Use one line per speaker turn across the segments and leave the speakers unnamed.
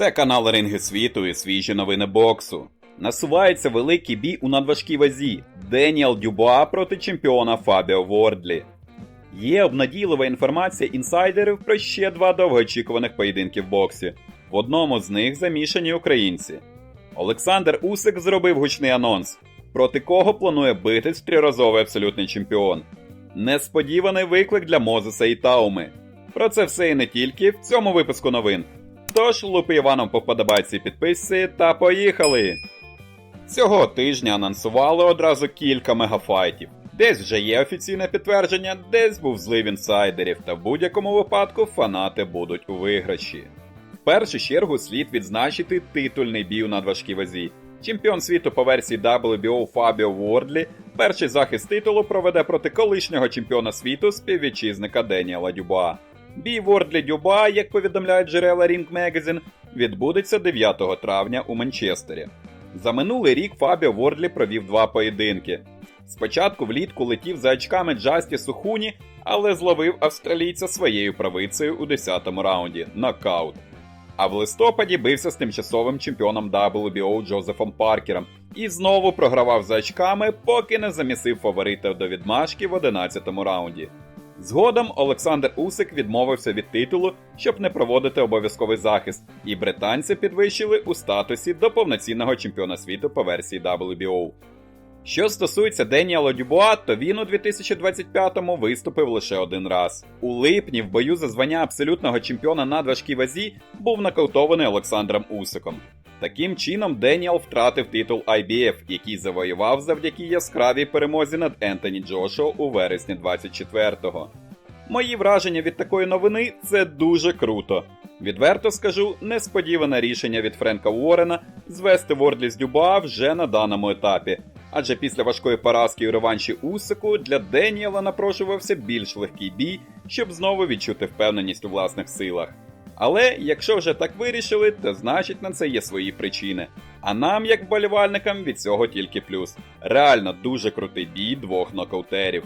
Це канал Ринги світу і свіжі новини боксу. Насувається великий бій у надважкій вазі Деніел Дюбуа проти чемпіона Фабіо Вордлі. Є обнадійлива інформація інсайдерів про ще два довгоочікуваних поєдинки в боксі. В одному з них замішані українці. Олександр Усик зробив гучний анонс, проти кого планує битись триразовий абсолютний чемпіон. Несподіваний виклик для Мозеса і Тауми. Про це все і не тільки в цьому випуску новин. Тож лупи Іваном по вподобайці і підписці та поїхали! Цього тижня анонсували одразу кілька мегафайтів. Десь вже є офіційне підтвердження, десь був злив інсайдерів, та в будь-якому випадку фанати будуть у виграші. В першу чергу слід відзначити титульний бій у надважкій вазі. Чемпіон світу по версії WBO Фабіо Вордлі перший захист титулу проведе проти колишнього чемпіона світу співвітчизника Деніела Дюба. Бій Вордлі Дюба, як повідомляють джерела Ring Magazine, відбудеться 9 травня у Манчестері. За минулий рік Фабіо Вордлі провів два поєдинки. Спочатку влітку летів за очками Джасті Сухуні, але зловив австралійця своєю правицею у 10-му раунді нокаут. А в листопаді бився з тимчасовим чемпіоном WBO Джозефом Паркером і знову програвав за очками, поки не замісив фаворита до відмашки в 11-му раунді. Згодом Олександр Усик відмовився від титулу, щоб не проводити обов'язковий захист, і британці підвищили у статусі до повноцінного чемпіона світу по версії WBO. Що стосується Деніела Дюбуа, то він у 2025-му виступив лише один раз. У липні в бою за звання абсолютного чемпіона на важкій вазі був нокаутований Олександром Усиком. Таким чином, Деніел втратив титул IBF, який завоював завдяки яскравій перемозі над Ентоні Джошуа у вересні 24-го. Мої враження від такої новини це дуже круто. Відверто скажу, несподіване рішення від Френка Уоррена звести Вордлі з Дюба вже на даному етапі. Адже після важкої поразки у реванші Усику для Деніела напрошувався більш легкий бій, щоб знову відчути впевненість у власних силах. Але якщо вже так вирішили, то значить на це є свої причини. А нам, як вболівальникам, від цього тільки плюс. Реально дуже крутий бій двох нокаутерів.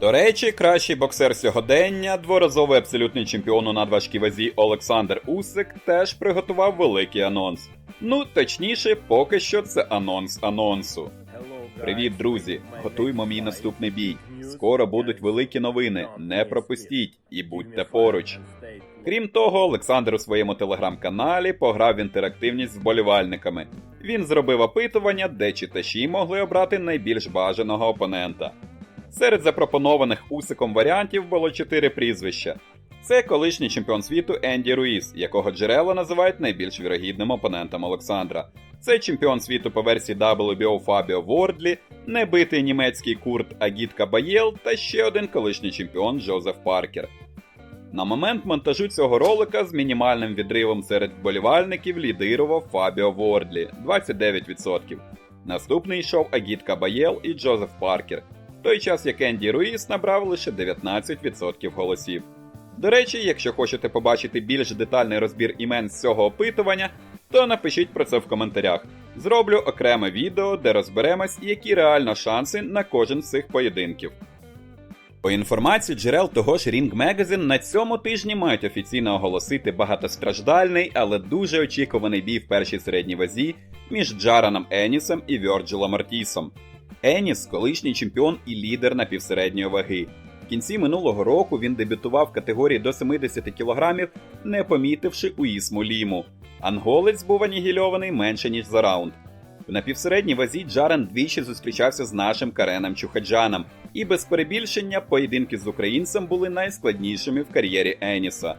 До речі, кращий боксер сьогодення, дворазовий абсолютний чемпіон у надважкій вазі Олександр Усик теж приготував великий анонс. Ну, точніше, поки що це анонс анонсу. Привіт, друзі! Готуємо мій наступний бій. Скоро будуть великі новини. Не пропустіть і будьте поруч. Крім того, Олександр у своєму телеграм-каналі пограв в інтерактивність з вболівальниками. Він зробив опитування, де читачі могли обрати найбільш бажаного опонента. Серед запропонованих усиком варіантів було чотири прізвища. Це колишній чемпіон світу Енді Руїс, якого джерела називають найбільш вірогідним опонентом Олександра. Це чемпіон світу по версії WBO Фабіо Вордлі, небитий німецький курт Агіт Кабаєл та ще один колишній чемпіон Джозеф Паркер. На момент монтажу цього ролика з мінімальним відривом серед вболівальників лідирував Фабіо Вордлі 29%. Наступний йшов Агіт Кабаєл і Джозеф Паркер, в той час як Енді Руїс набрав лише 19% голосів. До речі, якщо хочете побачити більш детальний розбір імен з цього опитування, то напишіть про це в коментарях. Зроблю окреме відео, де розберемось, які реально шанси на кожен з цих поєдинків. По інформації джерел того ж Ring Magazine на цьому тижні мають офіційно оголосити багатостраждальний, але дуже очікуваний бій в першій середній вазі між Джараном Енісом і Вьорджилом Ортісом. Еніс колишній чемпіон і лідер напівсередньої ваги. В кінці минулого року він дебютував в категорії до 70 кг, не помітивши Уісму Ліму. Анголець був анігільований менше ніж за раунд. В напівсередній вазі Джарен двічі зустрічався з нашим Кареном Чухаджаном, і без перебільшення поєдинки з українцем були найскладнішими в кар'єрі Еніса.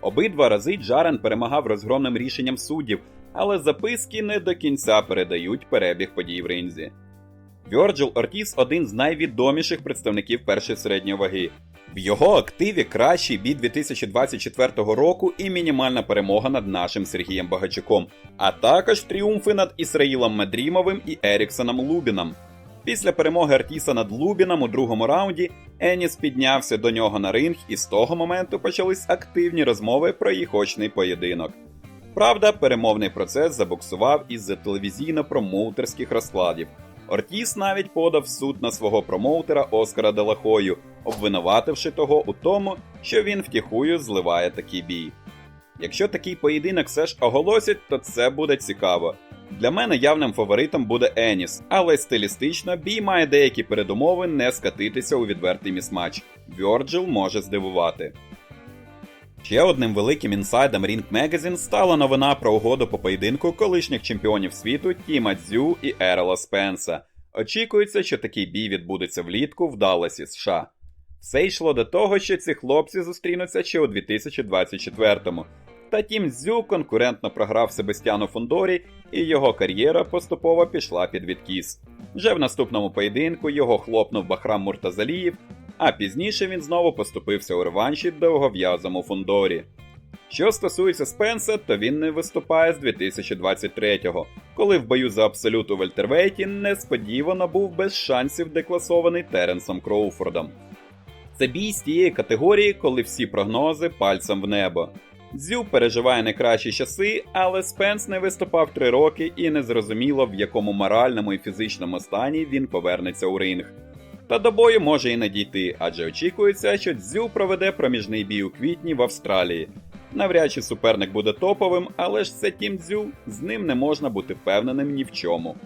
Обидва рази Джарен перемагав розгромним рішенням суддів, але записки не до кінця передають перебіг подій в ринзі. Вьорджил Ортіс один з найвідоміших представників першої середньої ваги. В його активі кращий бій 2024 року і мінімальна перемога над нашим Сергієм Багачуком, а також тріумфи над Ісраїлом Медрімовим і Еріксоном Лубіном. Після перемоги Артіса над Лубіном у другому раунді Еніс піднявся до нього на ринг, і з того моменту почались активні розмови про їх очний поєдинок. Правда, перемовний процес забуксував із-за телевізійно-промоутерських розкладів. Ортіс навіть подав суд на свого промоутера Оскара Делахою, обвинувативши того у тому, що він втіхую зливає такий бій. Якщо такий поєдинок все ж оголосять, то це буде цікаво. Для мене явним фаворитом буде Еніс, але стилістично бій має деякі передумови не скатитися у відвертий місматч. Вьорджил може здивувати. Ще одним великим інсайдом Ring Magazine стала новина про угоду по поєдинку колишніх чемпіонів світу Тіма Дзю і Ерела Спенса. Очікується, що такий бій відбудеться влітку в Далласі, США. Все йшло до того, що ці хлопці зустрінуться ще у 2024-му. Та Тім Дзю конкурентно програв Себастьяну Фондорі, і його кар'єра поступово пішла під відкіс. Вже в наступному поєдинку його хлопнув Бахрам Муртазаліїв, а пізніше він знову поступився у реванші довгов'язому Фондорі. Що стосується Спенса, то він не виступає з 2023-го, коли в бою за абсолют у Вельтервейті несподівано був без шансів декласований Теренсом Кроуфордом. Це бій з тієї категорії, коли всі прогнози пальцем в небо. Дзю переживає найкращі часи, але Спенс не виступав три роки і не зрозуміло, в якому моральному і фізичному стані він повернеться у ринг. Та до бою може і не дійти, адже очікується, що Дзю проведе проміжний бій у квітні в Австралії. Навряд чи суперник буде топовим, але ж це Тім Дзю, з ним не можна бути впевненим ні в чому.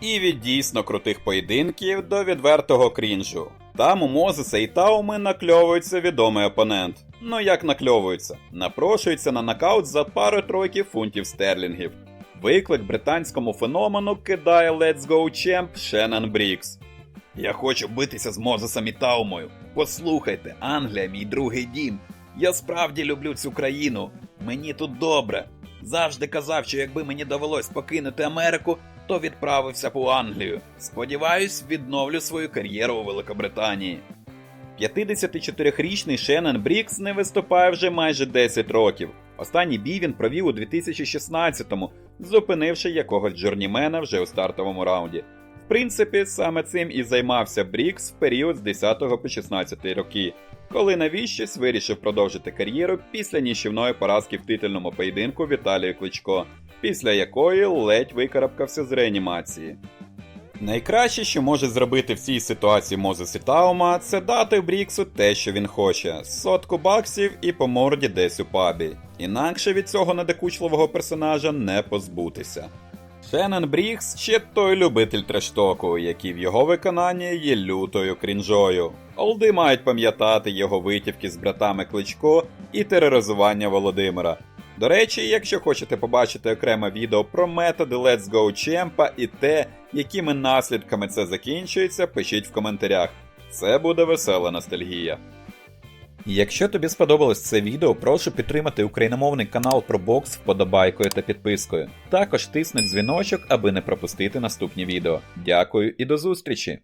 І від дійсно крутих поєдинків до відвертого крінжу. Там у Мозеса і Тауми накльовується відомий опонент. Ну як накльовується? Напрошується на нокаут за пару тройки фунтів стерлінгів. Виклик британському феномену кидає Let's Go Champ Шеннон Брікс. Я хочу битися з Мозесом і Таумою. Послухайте, Англія мій другий дім. Я справді люблю цю країну. Мені тут добре. Завжди казав, що якби мені довелось покинути Америку, то відправився у Англію. Сподіваюсь, відновлю свою кар'єру у Великобританії. 54-річний Шеннон Брікс не виступає вже майже 10 років. Останній бій він провів у 2016-му, зупинивши якогось джорнімена вже у стартовому раунді. В принципі, саме цим і займався Брікс в період з 10 по 16 роки, коли навіщось вирішив продовжити кар'єру після ніщівної поразки в титульному поєдинку Віталію Кличко, після якої ледь викарабкався з реанімації. Найкраще, що може зробити в цій ситуації Мозес і Таума, це дати Бріксу те, що він хоче: сотку баксів і по морді десь у пабі. Інакше від цього надокучливого персонажа не позбутися. Шеннон Брікс ще той любитель трештоку, який в його виконанні є лютою крінжою. Олди мають пам'ятати його витівки з братами Кличко і тероризування Володимира. До речі, якщо хочете побачити окреме відео про методи Let's Go Champa і те, якими наслідками це закінчується, пишіть в коментарях. Це буде весела ностальгія. Якщо тобі сподобалось це відео, прошу підтримати україномовний канал про бокс вподобайкою та підпискою. Також тисни дзвіночок, аби не пропустити наступні відео. Дякую і до зустрічі!